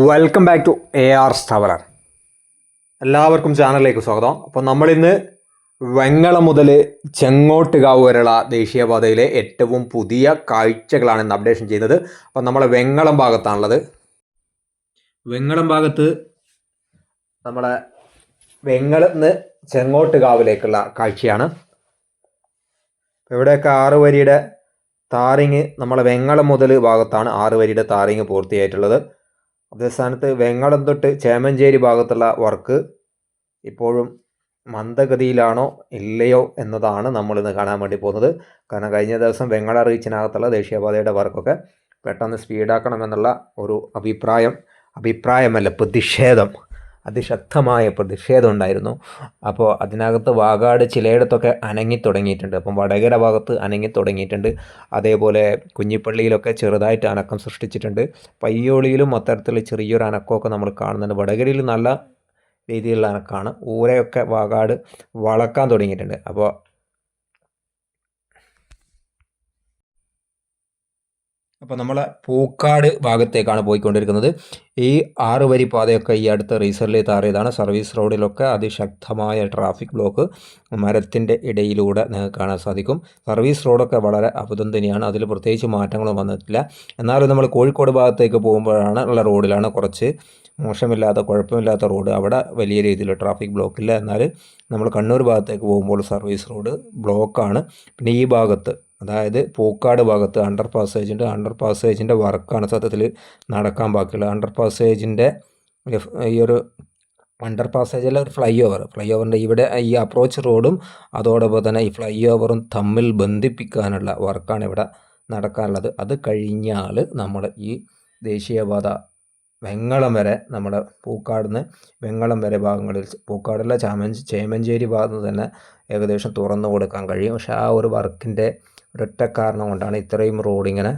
Welcome back to A R traveller എല്ലാവർക്കും ചാനലിലേക്ക് സ്വാഗതം. അപ്പോൾ നമ്മളിന്ന് വെങ്ങളം മുതൽ ചെങ്ങോട്ടുകാവ് വരെയുള്ള ദേശീയപാതയിലെ ഏറ്റവും പുതിയ കാഴ്ചകളാണ് ഇന്ന് അപ്ഡേഷൻ ചെയ്യുന്നത്. അപ്പോൾ നമ്മളെ വെങ്ങളം ഭാഗത്താണുള്ളത്. വെങ്ങളം ഭാഗത്ത് നമ്മളെ വെങ്ങളത്ത് ചെങ്ങോട്ടുകാവിലേക്കുള്ള കാഴ്ചയാണ്. ഇവിടെയൊക്കെ ആറ് വരിയുടെ താറിങ് നമ്മളെ വെങ്ങളം മുതൽ ഭാഗത്താണ് ആറ് വരിയുടെ താറിങ് പൂർത്തിയായിട്ടുള്ളത്. അതേ സ്ഥാനത്ത് വെങ്ങളം തൊട്ട് ചേമഞ്ചേരി ഭാഗത്തുള്ള വർക്ക് ഇപ്പോഴും മന്ദഗതിയിലാണോ ഇല്ലയോ എന്നതാണ് നമ്മളിന്ന് കാണാൻ വേണ്ടി പോകുന്നത്. കാരണം കഴിഞ്ഞ ദിവസം വെങ്ങള റീച്ചിനകത്തുള്ള ദേശീയപാതയുടെ വർക്കൊക്കെ പെട്ടെന്ന് സ്പീഡാക്കണമെന്നുള്ള ഒരു അഭിപ്രായം അഭിപ്രായമല്ല പ്രതിഷേധം അതിശക്തമായ പ്രതിഷേധം ഉണ്ടായിരുന്നു. അപ്പോൾ അതിനകത്ത് വാഗാട് ചിലയിടത്തൊക്കെ അനങ്ങി തുടങ്ങിയിട്ടുണ്ട്. അപ്പം വടകര ഭാഗത്ത് അനങ്ങി തുടങ്ങിയിട്ടുണ്ട്. അതേപോലെ കുഞ്ഞിപ്പള്ളിയിലൊക്കെ ചെറുതായിട്ട് അനക്കം സൃഷ്ടിച്ചിട്ടുണ്ട്. പയ്യോളിയിലും അത്തരത്തിൽ ചെറിയൊരു അനക്കമൊക്കെ നമ്മൾ കാണുന്നുണ്ട്. വടകരയിൽ നല്ല രീതിയിലുള്ള അനക്കാണ് ഊരയൊക്കെ വാഗാട് വളക്കാൻ തുടങ്ങിയിട്ടുണ്ട്. അപ്പോൾ അപ്പോൾ നമ്മൾ പൂക്കാട് ഭാഗത്തേക്കാണ് പോയിക്കൊണ്ടിരിക്കുന്നത്. ഈ ആറ് വരി പാതയൊക്കെ ഈ അടുത്ത റീസറിൽ താറിയതാണ്. സർവീസ് റോഡിലൊക്കെ അതിശക്തമായ ട്രാഫിക് ബ്ലോക്ക് മരത്തിന്റെ ഇടയിലൂടെ നിങ്ങൾക്ക് കാണാൻ സാധിക്കും. സർവീസ് റോഡൊക്കെ വളരെ അപതന്തനിയാണ് അതിൽ പ്രത്യേകിച്ച് മാറ്റങ്ങളും വന്നിട്ടില്ല. എന്നാലും നമ്മൾ കോഴിക്കോട് ഭാഗത്തേക്ക് പോകുമ്പോഴാണ് ഉള്ള റോഡിലാണ് കുറച്ച് മോശമില്ലാത്ത കുഴപ്പമില്ലാത്ത റോഡ്. അവിടെ വലിയ രീതിയിൽ ട്രാഫിക് ബ്ലോക്കില്ല എന്നാൽ നമ്മൾ കണ്ണൂർ ഭാഗത്തേക്ക് പോകുമ്പോൾ സർവീസ് റോഡ് ബ്ലോക്കാണ്. പിന്നെ ഈ ഭാഗത്ത് അതായത് പൂക്കാട് ഭാഗത്ത് അണ്ടർ പാസേജിന്റെ അണ്ടർ പാസേജിന്റെ വർക്കാണ് സത്യത്തിൽ നടക്കാൻ ബാക്കിയുള്ളത്. അണ്ടർ പാസേജിന്റെ ഈ ഒരു അണ്ടർ പാസേജിലെ ഒരു ഫ്ലൈ ഓവർ ഫ്ലൈ ഓവറിന്റെ ഇവിടെ ഈ അപ്രോച്ച് റോഡും അതോടൊപ്പം തന്നെ ഈ ഫ്ലൈ ഓവറും തമ്മിൽ ബന്ധിപ്പിക്കാനുള്ള വർക്കാണ് ഇവിടെ നടക്കാനുള്ളത്. അത് കഴിഞ്ഞാൽ നമ്മൾ ഈ ദേശീയപാത വെങ്ങളം വരെ നമ്മുടെ പൂക്കാടിന്ന് വെങ്ങളം വരെ ഭാഗങ്ങളിൽ പൂക്കാടുള്ള ചാമഞ്ച് ചേമഞ്ചേരി ഭാഗത്ത് തന്നെ ഏകദേശം തുറന്നു കൊടുക്കാൻ കഴിയും. പക്ഷേ ആ ഒരു വർക്കിന്റെ ഒരൊറ്റ കാരണം കൊണ്ടാണ് ഇത്രയും റോഡ് ഇങ്ങനെ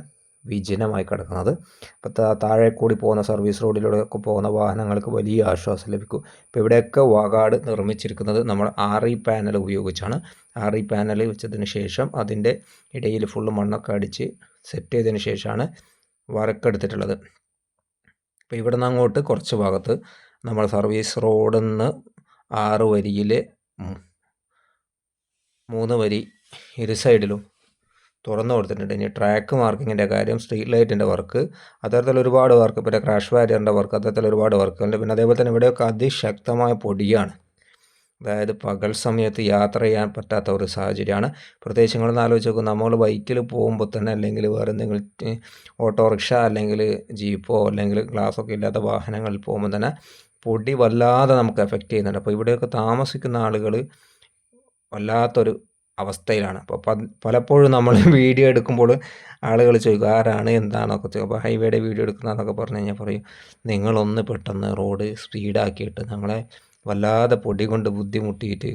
വിജനമായി കിടക്കുന്നത്. അപ്പോൾ താഴെ കൂടി പോകുന്ന സർവീസ് റോഡിലൂടെ ഒക്കെ പോകുന്ന വാഹനങ്ങൾക്ക് വലിയ ആശ്വാസം ലഭിക്കും. ഇപ്പോൾ ഇവിടെയൊക്കെ വാഗാട് നിർമ്മിച്ചിരിക്കുന്നത് നമ്മൾ ആർ ഇ പാനൽ ഉപയോഗിച്ചാണ്. ആർ ഇ പാനൽ വെച്ചതിന് ശേഷം അതിന്റെ ഇടയിൽ ഫുള്ള് മണ്ണൊക്കെ അടിച്ച് സെറ്റ് ചെയ്തതിന് ശേഷമാണ് വരക്കെടുത്തിട്ടുള്ളത് അപ്പോൾ ഇവിടെ നിന്ന് അങ്ങോട്ട് കുറച്ച് ഭാഗത്ത് നമ്മൾ സർവീസ് റോഡിൽ നിന്ന് ആറ് വരിയിൽ മൂന്ന് വരി ഇരു സൈഡിലും തുറന്നു കൊടുത്തിട്ടുണ്ട്. ഇനി ട്രാക്ക് മാർക്കിങ്ങിന്റെ കാര്യം സ്ട്രീറ്റ് ലൈറ്റിന്റെ വർക്ക് അത്തരത്തിൽ ഒരുപാട് വർക്ക് പിന്നെ ക്രാഷ് വാരിയറിന്റെ വർക്ക് അത്തരത്തിൽ ഒരുപാട് വർക്കുണ്ട് പിന്നെ അതേപോലെ തന്നെ ഇവിടെയൊക്കെ അതിശക്തമായ പൊടിയാണ്. അതായത് പകൽ സമയത്ത് യാത്ര ചെയ്യാൻ പറ്റാത്ത ഒരു സാഹചര്യമാണ്. പ്രത്യേകിച്ച് നിങ്ങളൊന്ന് ആലോചിച്ച് നോക്കും നമ്മൾ ബൈക്കിൽ പോകുമ്പോൾ തന്നെ അല്ലെങ്കിൽ വേറെ എന്തെങ്കിലും ഓട്ടോറിക്ഷ അല്ലെങ്കിൽ ജീപ്പോ അല്ലെങ്കിൽ ഗ്ലാസ്സൊക്കെ ഇല്ലാത്ത വാഹനങ്ങളിൽ പോകുമ്പോൾ തന്നെ പൊടി വല്ലാതെ നമുക്ക് എഫക്റ്റ് ചെയ്യുന്നുണ്ട്. അപ്പോൾ ഇവിടെയൊക്കെ താമസിക്കുന്ന ആളുകൾ വല്ലാത്തൊരു അവസ്ഥയിലാണ്. അപ്പോൾ പലപ്പോഴും നമ്മൾ വീഡിയോ എടുക്കുമ്പോൾ ആളുകൾ ചോദിക്കും ആരാണ്? എന്താണെന്നൊക്കെ ചോദിക്കും. അപ്പോൾ ഹൈവേയുടെ വീഡിയോ എടുക്കുന്നതെന്നൊക്കെ പറഞ്ഞു കഴിഞ്ഞാൽ പറയും നിങ്ങളൊന്ന് പെട്ടെന്ന് റോഡ് സ്പീഡാക്കിയിട്ട് ഞങ്ങളെ വല്ലാതെ പൊടി കൊണ്ട് ബുദ്ധിമുട്ടിയിട്ട്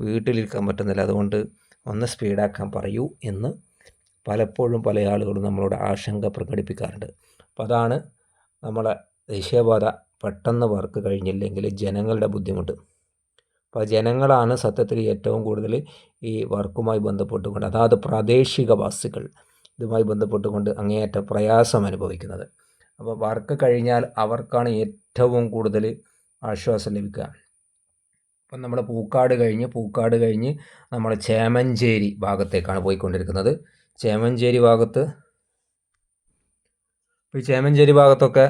വീട്ടിലിരിക്കാൻ പറ്റുന്നില്ല. അതുകൊണ്ട് ഒന്ന് സ്പീഡാക്കാൻ പറയൂ എന്ന് പലപ്പോഴും പല ആളുകളും നമ്മളോട് ആശങ്ക പ്രകടിപ്പിക്കാറുണ്ട്. അപ്പോൾ അതാണ് നമ്മളെ ദേശീയപാത പെട്ടെന്ന് വർക്ക് കഴിഞ്ഞില്ലെങ്കിൽ ജനങ്ങളുടെ ബുദ്ധിമുട്ട്. അപ്പോൾ ജനങ്ങളാണ് സത്യത്തിൽ ഏറ്റവും കൂടുതൽ ഈ വർക്കുമായി ബന്ധപ്പെട്ടുകൊണ്ട് അതാത് പ്രാദേശിക വാസികൾ ഇതുമായി ബന്ധപ്പെട്ടുകൊണ്ട് അങ്ങേയറ്റം പ്രയാസം അനുഭവിക്കുന്നത്. അപ്പോൾ വർക്ക് കഴിഞ്ഞാൽ അവർക്കാണ് ഏറ്റവും കൂടുതൽ ആശ്വാസം ലഭിക്കുക. അപ്പം നമ്മൾ പൂക്കാട് കഴിഞ്ഞ് പൂക്കാട് കഴിഞ്ഞ് നമ്മൾ ചേമഞ്ചേരി ഭാഗത്തേക്കാണ് പോയിക്കൊണ്ടിരിക്കുന്നത്. ചേമഞ്ചേരി ഭാഗത്ത് ഈ ചേമഞ്ചേരി ഭാഗത്തൊക്കെ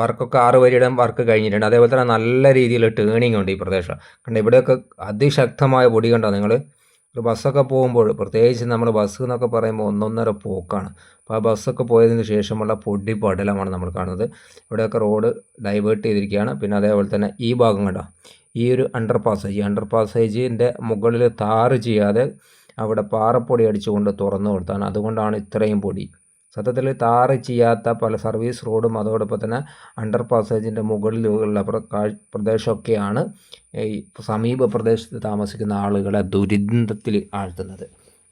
വർക്കൊക്കെ ആറ് വരിയുടെ വർക്ക് കഴിഞ്ഞിട്ടുണ്ട്. അതേപോലെ തന്നെ നല്ല രീതിയിൽ ടേണിംഗ് ഉണ്ട് ഈ പ്രദേശം. കണ്ട ഇവിടെയൊക്കെ അതിശക്തമായ പൊടി കണ്ടോ നിങ്ങൾ? ഒരു ബസ്സൊക്കെ പോകുമ്പോൾ പ്രത്യേകിച്ച് നമ്മൾ ബസ് എന്നൊക്കെ പറയുമ്പോൾ ഒന്നൊന്നര പോക്കാണ്. അപ്പോൾ ആ ബസ്സൊക്കെ പോയതിന് ശേഷമുള്ള പൊടി പടലമാണ് നമ്മൾ കാണുന്നത്. ഇവിടെയൊക്കെ റോഡ് ഡൈവേർട്ട് ചെയ്തിരിക്കുകയാണ്. പിന്നെ അതേപോലെ തന്നെ ഈ ഭാഗം കണ്ടോ? ഈ ഒരു അണ്ടർ പാസേജ് അണ്ടർ പാസേജിന്റെ മുകളിൽ താറ് ചെയ്യാതെ അവിടെ പാറപ്പൊടി അടിച്ചുകൊണ്ട് തുറന്നു കൊടുത്താണ്. അതുകൊണ്ടാണ് ഇത്രയും പൊടി. സത്യത്തിൽ താറ് ചെയ്യാത്ത പല സർവീസ് റോഡും അതോടൊപ്പം തന്നെ അണ്ടർ പാസേജിന്റെ മുകളിലുള്ള പ്രദേശമൊക്കെയാണ് ഈ സമീപ പ്രദേശത്ത് താമസിക്കുന്ന ആളുകളെ ദുരിതത്തിൽ ആഴ്ത്തുന്നത്.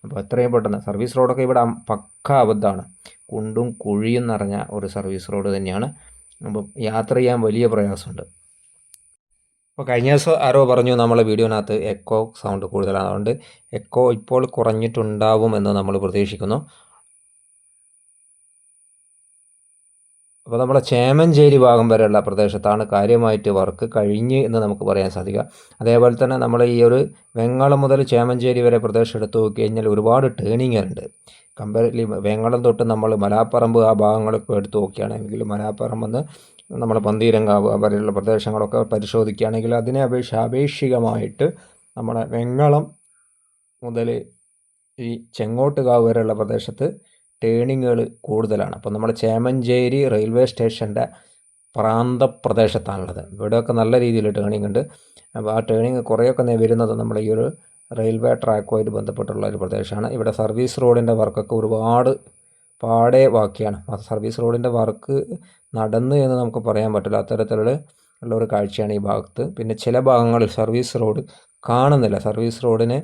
അപ്പോൾ എത്രയും പെട്ടെന്ന് സർവീസ് റോഡൊക്കെ ഇവിടെ പക്ക അബദ്ധമാണ്. കുണ്ടും കുഴിയും നിറഞ്ഞ ഒരു സർവീസ് റോഡ് തന്നെയാണ്. അപ്പോൾ യാത്ര ചെയ്യാൻ വലിയ പ്രയാസമുണ്ട്. അപ്പോൾ കഴിഞ്ഞ ദിവസം ആരോ പറഞ്ഞു നമ്മളെ വീഡിയോനകത്ത് എക്കോ സൗണ്ട് കൂടുതലാണ്. അതുകൊണ്ട് എക്കോ ഇപ്പോൾ കുറഞ്ഞിട്ടുണ്ടാവും എന്ന് നമ്മൾ പ്രതീക്ഷിക്കുന്നു. അപ്പോൾ നമ്മുടെ ചേമഞ്ചേരി ഭാഗം വരെയുള്ള പ്രദേശത്താണ് കാര്യമായിട്ട് വർക്ക് കഴിഞ്ഞ് എന്ന് നമുക്ക് പറയാൻ സാധിക്കുക. അതേപോലെ തന്നെ നമ്മൾ ഈ ഒരു വെങ്ങളം മുതൽ ചേമഞ്ചേരി വരെ പ്രദേശം എടുത്തു നോക്കി കഴിഞ്ഞാൽ ഒരുപാട് ടേണിങ് ഉണ്ട് കമ്പാരിറ്റീവ് വെങ്ങളം തൊട്ട് നമ്മൾ മലാപ്പറമ്പ് ആ ഭാഗങ്ങളൊക്കെ എടുത്തു നോക്കുകയാണെങ്കിൽ മലാപ്പറമ്പെന്ന് നമ്മൾ പന്തീരങ്കാവ് വരെയുള്ള പ്രദേശങ്ങളൊക്കെ പരിശോധിക്കുകയാണെങ്കിൽ അതിനെ അപേക്ഷ ആപേക്ഷികമായിട്ട് നമ്മുടെ വെങ്ങളം മുതൽ ഈ ചെങ്ങോട്ടുകാവ് വരെയുള്ള പ്രദേശത്ത് ടേണിങ്ങുകൾ കൂടുതലാണ്. അപ്പോൾ നമ്മൾ ചേമഞ്ചേരി റെയിൽവേ സ്റ്റേഷന്റെ പ്രാന്തപ്രദേശത്താണുള്ളത്. ഇവിടെയൊക്കെ നല്ല രീതിയിൽ ടേണിംഗ് ഉണ്ട് അപ്പോൾ ആ ടേണിങ് കുറേയൊക്കെ വരുന്നത് നമ്മൾ ഈ ഒരു റെയിൽവേ ട്രാക്കുമായിട്ട് ബന്ധപ്പെട്ടുള്ള ഒരു പ്രദേശമാണ്. ഇവിടെ സർവീസ് റോഡിന്റെ വർക്കൊക്കെ ഒരുപാട് പാടെ ബാക്കിയാണ്. സർവീസ് റോഡിന്റെ വർക്ക് നടന്നു എന്ന് നമുക്ക് പറയാൻ പറ്റില്ല. അത്തരത്തിലുള്ള ഒരു കാഴ്ചയാണ് ഈ ഭാഗത്ത്. പിന്നെ ചില ഭാഗങ്ങളിൽ സർവീസ് റോഡ് കാണുന്നില്ല. സർവീസ് റോഡിന്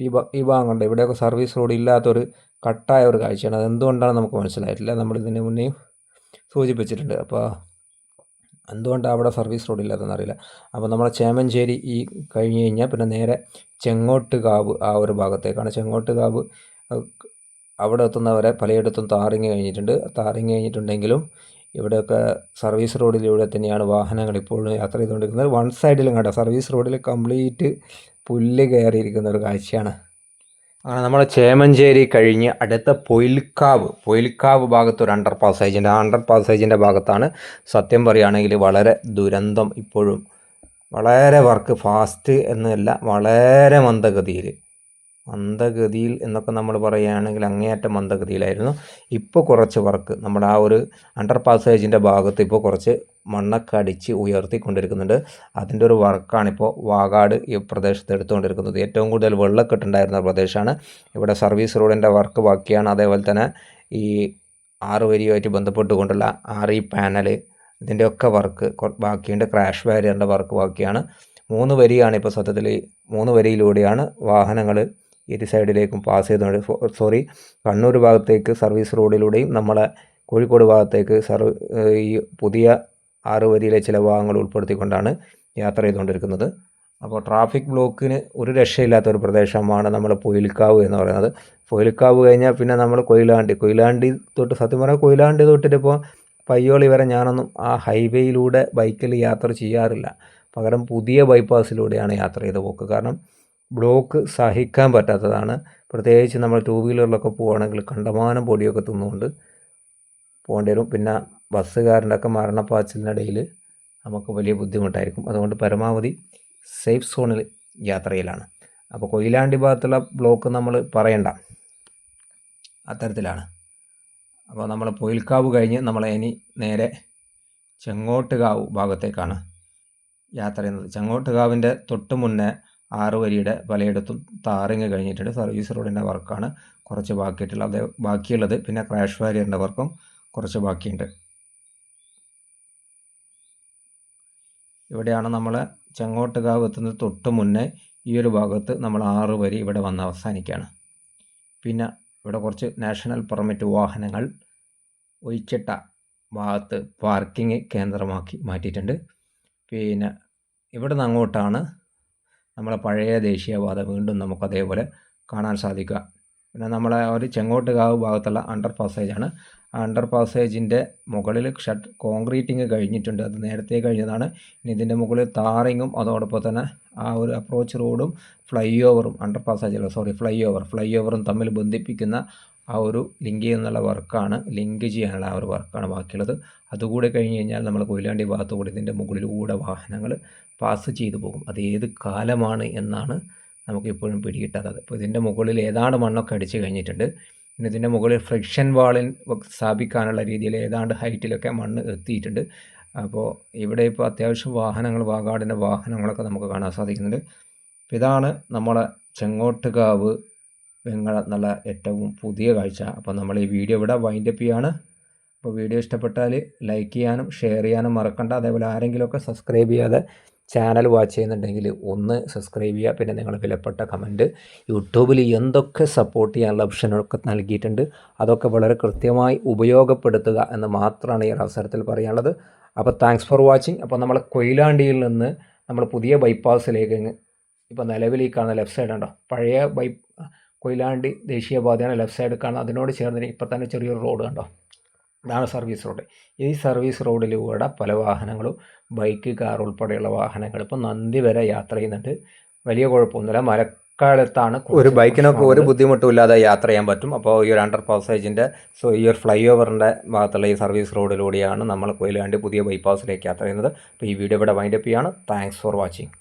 ഈ ഈ ഭാഗങ്ങളുണ്ട് ഇവിടെയൊക്കെ സർവീസ് റോഡ് ഇല്ലാത്തൊരു കട്ടായ ഒരു കാഴ്ചയാണ്. അതെന്തുകൊണ്ടാണ് നമുക്ക് മനസ്സിലായിട്ടില്ല. നമ്മൾ ഇതിന് മുന്നേ സൂചിപ്പിച്ചിട്ടുണ്ട്. അപ്പോൾ എന്തുകൊണ്ടാണ് അവിടെ സർവീസ് റോഡ് ഇല്ലാത്തതെന്നറിയില്ല അപ്പോൾ നമ്മുടെ ചേമഞ്ചേരി ഈ കഴിഞ്ഞ് കഴിഞ്ഞാൽ പിന്നെ നേരെ ചെങ്ങോട്ടുകാവ് ആ ഒരു ഭാഗത്തേക്കാണ്. ചെങ്ങോട്ടുകാവ് അവിടെ എത്തുന്നവരെ പലയിടത്തും താറിങ് കഴിഞ്ഞിട്ടുണ്ട്. താറിങ് കഴിഞ്ഞിട്ടുണ്ടെങ്കിലും ഇവിടെയൊക്കെ സർവീസ് റോഡിലൂടെ തന്നെയാണ് വാഹനങ്ങൾ ഇപ്പോഴും യാത്ര ചെയ്തുകൊണ്ടിരിക്കുന്നത്. വൺ സൈഡിലും കണ്ട? സർവീസ് റോഡിൽ കംപ്ലീറ്റ് പുല്ല് കയറിയിരിക്കുന്ന ഒരു കാഴ്ചയാണ്. അങ്ങനെ നമ്മൾ ചേമഞ്ചേരി കഴിഞ്ഞ് അടുത്ത പൊയിൽക്കാവ് പൊയിൽക്കാവ് ഭാഗത്ത് ഒരു അണ്ടർ പാസേജിന്റെ ആ അണ്ടർ പാസേജിന്റെ ഭാഗത്താണ് സത്യം പറയുകയാണെങ്കിൽ വളരെ ദുരന്തം ഇപ്പോഴും. വളരെ വർക്ക് ഫാസ്റ്റ് എന്നല്ല വളരെ മന്ദഗതിയിൽ. മന്ദഗതിയിൽ എന്നൊക്കെ നമ്മൾ പറയുകയാണെങ്കിൽ അങ്ങേയറ്റം മന്ദഗതിയിലായിരുന്നു. ഇപ്പോൾ കുറച്ച് വർക്ക്. നമ്മുടെ ആ ഒരു അണ്ടർ പാസേജിന്റെ ഭാഗത്ത് ഇപ്പോൾ കുറച്ച് മണ്ണൊക്കെ അടിച്ച് ഉയർത്തിക്കൊണ്ടിരിക്കുന്നുണ്ട്. അതിന്റെ ഒരു വർക്കാണിപ്പോൾ വാഗാട് ഈ പ്രദേശത്ത് എടുത്തുകൊണ്ടിരിക്കുന്നത്. ഏറ്റവും കൂടുതൽ വെള്ളക്കെട്ടുണ്ടായിരുന്ന പ്രദേശമാണ്. ഇവിടെ സർവീസ് റോഡിന്റെ വർക്ക് ബാക്കിയാണ്. അതേപോലെ തന്നെ ഈ ആറ് വരിയുമായിട്ട് ബന്ധപ്പെട്ടുകൊണ്ടുള്ള ആറ് ഈ പാനൽ ഇതിന്റെയൊക്കെ വർക്ക് ബാക്കിയുണ്ട്. ക്രാഷ് ബാരിയറിന്റെ വർക്ക് ബാക്കിയാണ്. മൂന്ന് വരിയാണ് ഇപ്പോൾ സത്യത്തിൽ മൂന്ന് വരിയിലൂടെയാണ് വാഹനങ്ങൾ ഇരു സൈഡിലേക്കും പാസ് ചെയ്തുകൊണ്ട് സോറി കണ്ണൂർ ഭാഗത്തേക്ക് സർവീസ് റോഡിലൂടെയും നമ്മളെ കോഴിക്കോട് ഭാഗത്തേക്ക് സർവ് ഈ പുതിയ ആറ് വരിയിലെ ചില ഭാഗങ്ങൾ ഉൾപ്പെടുത്തിക്കൊണ്ടാണ് യാത്ര ചെയ്തുകൊണ്ടിരിക്കുന്നത് അപ്പോൾ ട്രാഫിക് ബ്ലോക്കിന് ഒരു രക്ഷയില്ലാത്ത ഒരു പ്രദേശമാണ് നമ്മൾ പൊയിൽക്കാവ് എന്ന് പറയുന്നത്. പൊയിൽക്കാവ് കഴിഞ്ഞാൽ പിന്നെ നമ്മൾ കൊയിലാണ്ടി കൊയിലാണ്ടി തൊട്ട് സത്യം പറഞ്ഞാൽ കൊയിലാണ്ടി തൊട്ടിട്ടിപ്പോൾ പയ്യോളി വരെ ഞാനൊന്നും ആ ഹൈവേയിലൂടെ ബൈക്കിൽ യാത്ര ചെയ്യാറില്ല. പകരം പുതിയ ബൈപ്പാസിലൂടെയാണ് യാത്ര ചെയ്ത് പോക്ക്. കാരണം ബ്ലോക്ക് സഹിക്കാൻ പറ്റാത്തതാണ്. പ്രത്യേകിച്ച് നമ്മൾ ടൂ വീലറിലൊക്കെ പോവുകയാണെങ്കിൽ കണ്ടമാനം പൊടിയൊക്കെ തിന്നുകൊണ്ട് പോകേണ്ടി വരും. പിന്നെ ബസ്സുകാരന്റെ ഒക്കെ മരണപ്പാച്ചിലിനിടയിൽ നമുക്ക് വലിയ ബുദ്ധിമുട്ടായിരിക്കും. അതുകൊണ്ട് പരമാവധി സേഫ് സോണിൽ യാത്രയിലാണ്. അപ്പോൾ കൊയിലാണ്ടി ഭാഗത്തുള്ള ബ്ലോക്ക് നമ്മൾ പറയണ്ട. അത്തരത്തിലാണ്. അപ്പോൾ നമ്മൾ പൊയിൽക്കാവ് കഴിഞ്ഞ് നമ്മൾ ഇനി നേരെ ചെങ്ങോട്ടുകാവ് ഭാഗത്തേക്കാണ് യാത്ര ചെയ്യുന്നത്. ചെങ്ങോട്ടുകാവിന്റെ തൊട്ട് മുന്നേ ആറ് വരിയുടെ പലയിടത്തും താറിങ് കഴിഞ്ഞിട്ടുണ്ട്. സർവീസ് റോഡിന്റെ വർക്കാണ് കുറച്ച് ബാക്കിയിട്ടുള്ളത്. അതേ ബാക്കിയുള്ളത് പിന്നെ ക്രാഷ് വാരിയറിന്റെ വർക്കും കുറച്ച് ബാക്കിയുണ്ട്. ഇവിടെയാണ് നമ്മൾ ചെങ്ങോട്ടുകാവ് എത്തുന്നത്. തൊട്ട് മുന്നേ ഈ ഒരു ഭാഗത്ത് നമ്മൾ ആറ് വരി ഇവിടെ വന്ന് അവസാനിക്കുകയാണ്. പിന്നെ ഇവിടെ കുറച്ച് നാഷണൽ പെർമിറ്റ് വാഹനങ്ങൾ ഒഴിച്ചിട്ട ഭാഗത്ത് പാർക്കിംഗ് കേന്ദ്രമാക്കി മാറ്റിയിട്ടുണ്ട്. പിന്നെ ഇവിടെ നിന്ന് അങ്ങോട്ടാണ് നമ്മളെ പഴയ ദേശീയപാത വീണ്ടും നമുക്ക് അതേപോലെ കാണാൻ സാധിക്കുക. പിന്നെ നമ്മളെ ഒരു ചെങ്ങോട്ടുകാവ് ഭാഗത്തുള്ള അണ്ടർ പാസേജാണ് ആ അണ്ടർ പാസേജിന്റെ മുകളിൽ ഷട്ട് കോൺക്രീറ്റിങ് കഴിഞ്ഞിട്ടുണ്ട്. അത് നേരത്തെ കഴിഞ്ഞതാണ്. ഇനി ഇതിന്റെ മുകളിൽ താറിങ്ങും അതോടൊപ്പം തന്നെ ആ ഒരു അപ്രോച്ച് റോഡും ഫ്ലൈ ഓവറും അണ്ടർ പാസേജല്ല സോറി ഫ്ലൈ ഓവർ ഫ്ലൈ ഓവറും തമ്മിൽ ബന്ധിപ്പിക്കുന്ന ആ ഒരു ലിങ്ക് ചെയ്യുന്നുള്ള വർക്കാണ് ലിങ്ക് ചെയ്യാനുള്ള ആ ഒരു വർക്കാണ് ബാക്കിയുള്ളത്. അതുകൂടെ കഴിഞ്ഞ് കഴിഞ്ഞാൽ നമ്മൾ കൊയിലാണ്ടി ഭാഗത്തുകൂടി ഇതിന്റെ മുകളിലൂടെ വാഹനങ്ങൾ പാസ് ചെയ്തു പോകും. അത് ഏത് കാലമാണ് എന്നാണ് നമുക്ക് ഇപ്പോഴും പിടികിട്ടാത്തത്. അപ്പോൾ ഇതിന്റെ മുകളിൽ ഏതാണ്ട് മണ്ണൊക്കെ അടിച്ച് കഴിഞ്ഞിട്ടുണ്ട്. പിന്നെ ഇതിന്റെ മുകളിൽ ഫ്രിക്ഷൻ വാളിൽ സ്ഥാപിക്കാനുള്ള രീതിയിൽ ഏതാണ്ട് ഹൈറ്റിലൊക്കെ മണ്ണ് എത്തിയിട്ടുണ്ട്. അപ്പോൾ ഇവിടെ ഇപ്പോൾ അത്യാവശ്യം വാഹനങ്ങൾ വാഗാടിന്റെ വാഹനങ്ങളൊക്കെ നമുക്ക് കാണാൻ സാധിക്കുന്നുണ്ട്. ഇതാണ് നമ്മളെ ചെങ്ങോട്ടുകാവ് നല്ല ഏറ്റവും പുതിയ കാഴ്ച. അപ്പോൾ നമ്മൾ ഈ വീഡിയോ ഇവിടെ വൈൻഡപ്പ് ചെയ്യാണ്. അപ്പോൾ വീഡിയോ ഇഷ്ടപ്പെട്ടാൽ ലൈക്ക് ചെയ്യാനും ഷെയർ ചെയ്യാനും മറക്കണ്ട. അതേപോലെ ആരെങ്കിലുമൊക്കെ സബ്സ്ക്രൈബ് ചെയ്യാതെ ചാനൽ വാച്ച് ചെയ്യുന്നുണ്ടെങ്കിൽ ഒന്ന് സബ്സ്ക്രൈബ് ചെയ്യുക. പിന്നെ നിങ്ങൾ വിലപ്പെട്ട കമന്റ് യൂട്യൂബിൽ എന്തൊക്കെ സപ്പോർട്ട് ചെയ്യാനുള്ള ഓപ്ഷനൊക്കെ നൽകിയിട്ടുണ്ട്. അതൊക്കെ വളരെ കൃത്യമായി ഉപയോഗപ്പെടുത്തുക എന്ന് മാത്രമാണ് ഈ അവസരത്തിൽ പറയാനുള്ളത്. അപ്പോൾ താങ്ക്സ് ഫോർ വാച്ചിങ് അപ്പോൾ നമ്മൾ കൊയിലാണ്ടിയിൽ നിന്ന് നമ്മൾ പുതിയ ബൈപ്പാസിലേക്ക് ഇപ്പോൾ നിലവിൽ ഈ കാണുന്ന ലെഫ്റ്റ് സൈഡ് ഉണ്ടോ? പഴയ ബൈ കൊയിലാണ്ടി ദേശീയപാതയാണ് ലെഫ്റ്റ് സൈഡ് കാണുന്നത്. അതിനോട് ചേർന്ന് ഇപ്പം തന്നെ ചെറിയൊരു റോഡ് കണ്ടോ? ഇതാണ് സർവീസ് റോഡ് ഈ സർവീസ് റോഡിലൂടെ പല വാഹനങ്ങളും ബൈക്ക് കാർ ഉൾപ്പെടെയുള്ള വാഹനങ്ങൾ ഇപ്പോൾ നന്ദി വരെ യാത്ര ചെയ്യുന്നുണ്ട്. വലിയ കുഴപ്പമൊന്നുമില്ല. മഴക്കാലത്താണ് ഒരു ബൈക്കിനൊക്കെ ഒരു. ബുദ്ധിമുട്ടും ഇല്ലാതെ യാത്ര ചെയ്യാൻ പറ്റും. അപ്പോൾ ഈ ഒരു അണ്ടർ പാസേജിന്റെ സോ ഈ ഒരു ഫ്ലൈ ഓവറിന്റെ ഭാഗത്തുള്ള ഈ സർവീസ് റോഡിലൂടെയാണ് നമ്മൾ കൊയിലാണ്ടി പുതിയ ബൈപ്പാസിലേക്ക് യാത്ര ചെയ്യുന്നത്. അപ്പോൾ ഈ വീഡിയോ ഇവിടെ വൈൻഡപ്പ് ചെയ്യാണ്. Thanks for watching